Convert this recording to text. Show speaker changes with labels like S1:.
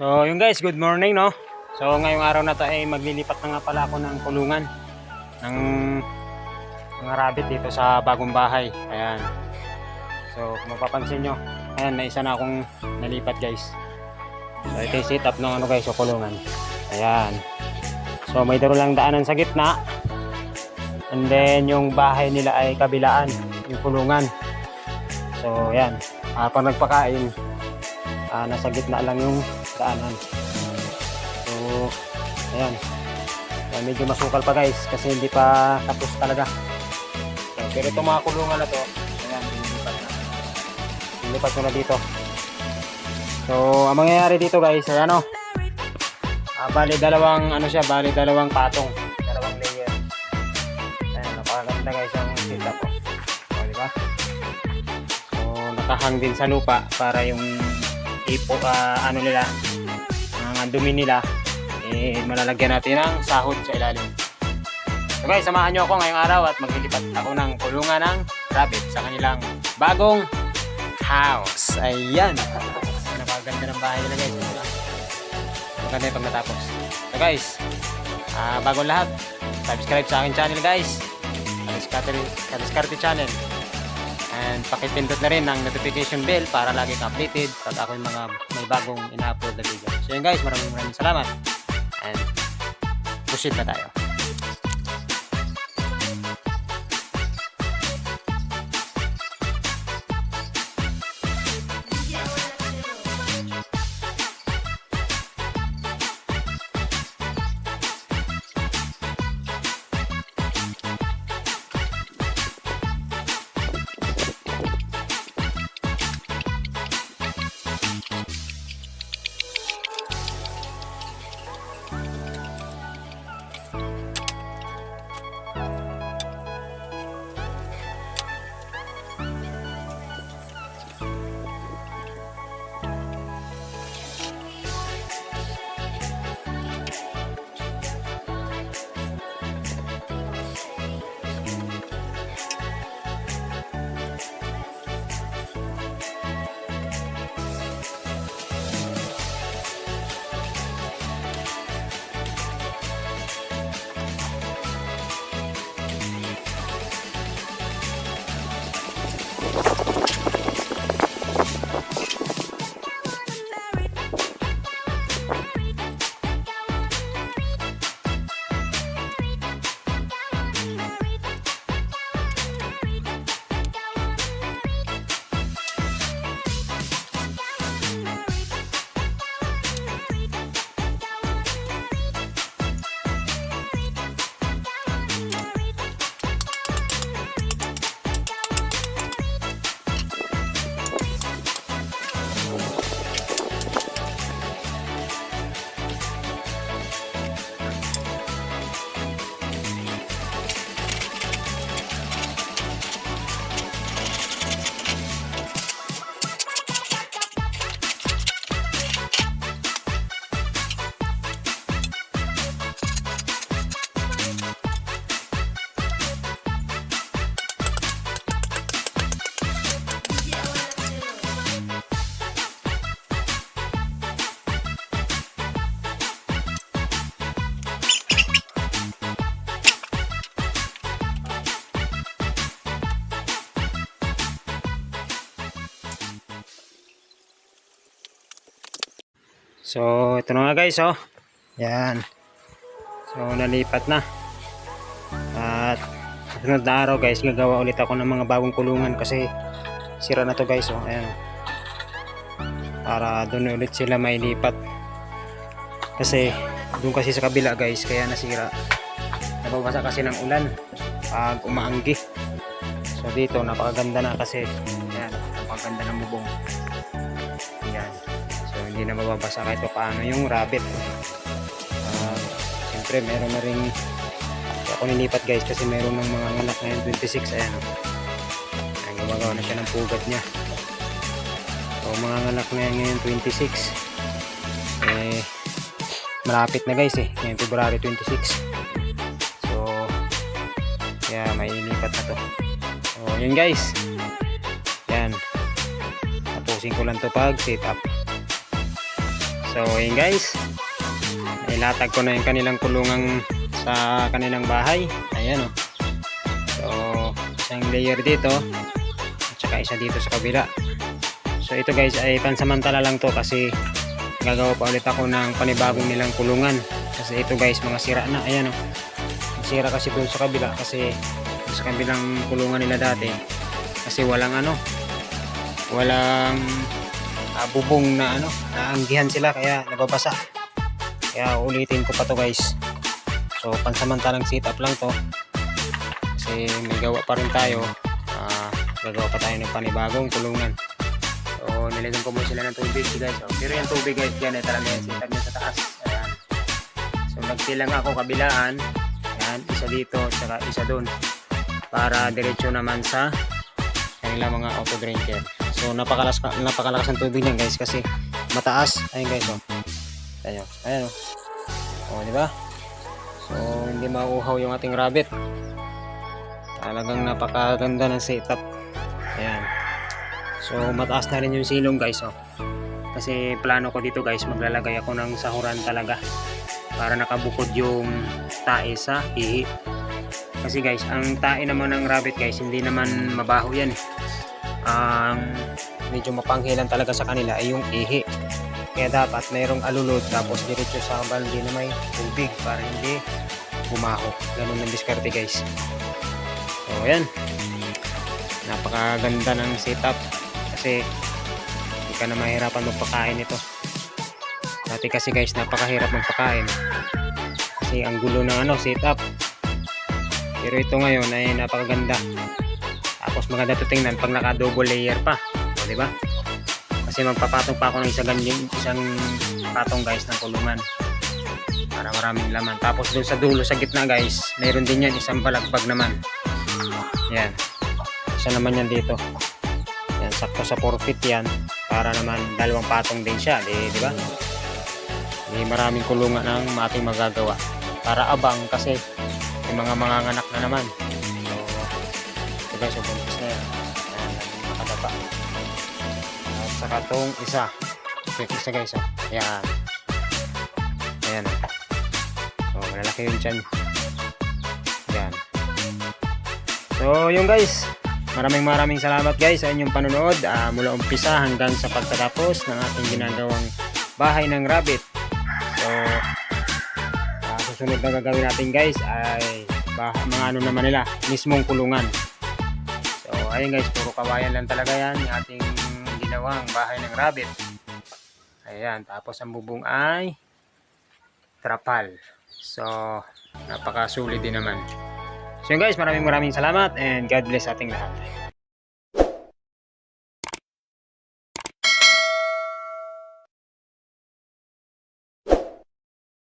S1: So, yun guys, good morning, no? So, ngayong araw na to ay maglilipat na nga pala ako ng kulungan ng mga rabbit dito sa bagong bahay. Ayan. So, kung mapapansin nyo, ayan, may isa na akong nalipat guys. So, ito yung setup ng ano guys, so kulungan. Ayan. So, may daro lang daanan sa gitna. And then, yung bahay nila ay kabilaan, yung kulungan. So, ayan. Ah, pag nagpakain, ah, nasa gitna lang yung daanan. So, ayan. Ayan, medyo masukal pa guys kasi hindi pa tapos talaga. So, pero itong mga kulungan na to, ayan, lilipat na. Lilipat ko na dito. So, ang mangyayari dito guys, ayan o. Ah, bali dalawang, ano siya, bali dalawang patong. Dalawang layer. Ayan, napakaganda guys ang setup ko. O, di ba? So, nakahang din sa lupa para yung ipo, ah, ano nila, mga dumi nila, eh, malalagyan natin ng sahod sa ilalim. So guys, samahan nyo ako ngayong araw at maglilipat ako ng kulungan ng rabbit sa kanilang bagong house. Ayan. Napakaganda ng bahay nila guys. Diba? Maganda yung pag natapos. So guys, ah, bago lahat, subscribe sa akin channel guys. Kaliskarte, Kaliskarte channel. And pakipindot na rin ang notification bell para lagi kang updated pag ako yung mga may bagong ina-upload na video. So yun guys, maraming maraming salamat. And proceed na tayo. So, ito na nga guys, oh. Yan. So, nalipat na. At, sunod na araw guys, gagawa ulit ako ng mga bagong kulungan kasi sira na to guys, oh. Ayan. Para doon ulit sila mailipat. Kasi, doon kasi sa kabila guys, kaya nasira. Nababasa kasi ng ulan pag umaanggi. So, dito, napakaganda na kasi, ayan, napakaganda ng bubong. Hindi na mababasa kahit pa paano yung rabbit. Ah, Siyempre meron na rin ako nilipat guys kasi meron ng mga anak ngayon 26 ayan. Ayan gumagawa na siya ng pugad niya. So mga anak na yan ngayon 26 eh malapit na guys eh. Ngayon February 26 so kaya may ilipat na to. So yun guys. Yan tapusin ko lang to pag set up So, yun guys. Ilatag ko na yung kanilang kulungan sa kanilang bahay. Ayan oh. So, isang layer dito. At saka isa dito sa kabila. So, ito guys ay pansamantala lang to kasi gagawa pa ulit ako ng panibagong nilang kulungan. Kasi ito guys, mga sira na. Ayan oh. Sira kasi doon sa kabila kasi sa kabilang kulungan nila dati kasi walang ano walang ah, bubong na ano naanggihan sila kaya nababasa. Kaya ulitin ko pa to guys. So pansamantalang sit up lang to. Kasi may gawa pa rin tayo. Ah, gagawa pa tayo ng panibagong kulungan. So nilagyan ko muna sila ng tubig guys. So, pero yung tubig guys yan ay talaga yung sit up sa taas. Ayan. So nagsilang ako kabilaan. Ayan isa dito saka isa doon para diretso naman sa kanilang mga auto drinker. So napakalakas napakalakas ng tubig niyan guys kasi mataas. Ayun guys oh. Ayan. Ayan oh. Oh, di ba? So hindi mauuhaw yung ating rabbit. Talagang napakaganda ng setup. Ayan. So mataas na rin yung silong guys oh. Kasi plano ko dito guys maglalagay ako ng sahuran talaga para nakabukod yung tae sa ihi. Kasi guys, ang tae naman ng rabbit guys, hindi naman mabaho yan. eh. Ang medyo mapanghilan talaga sa kanila ay yung ihi. Kaya dapat mayroong alulod tapos diretso sa balde na may tubig para hindi bumaho. Ganun ang diskarte guys. So ayan. Napakaganda ng setup kasi hindi ka na mahirapan magpakain ito. Dati kasi guys, napakahirap magpakain. Kasi ang gulo ng ano, setup. Pero ito ngayon ay napakaganda. Maganda to tingnan pag naka double layer pa. O, di ba? Kasi magpapatong pa ako ng isang ganyan, isang patong guys ng kulungan. Para maraming laman. Tapos doon sa dulo sa gitna guys, mayroon din yan isang balagbag naman. Yan. Isa naman yan dito. Yan, sakto sa 4 feet yan. Para naman dalawang patong din siya. Di, di ba? Di maraming kulungan ang ating magagawa. Para abang kasi yung mga manganganak na naman. So, ito guys, so saka tong isa. Yung isa guys, oh. Ayan. Ayan. oh. Malalaki yung chan. Ayan. So, yung guys. Maraming maraming salamat guys sa inyong panonood ah, mula umpisa hanggang sa pagtatapos ng ating ginagawang bahay ng rabbit. So, Ah, susunod na gagawin natin guys ay bah, mga ano naman nila, mismong kulungan. So, ayun guys, puro kawayan lang talaga yan, yung ating ginawang bahay ng rabbit. Ayan, tapos ang bubong ay trapal. So, napakasulit din naman. So guys, maraming maraming salamat and God bless ating lahat.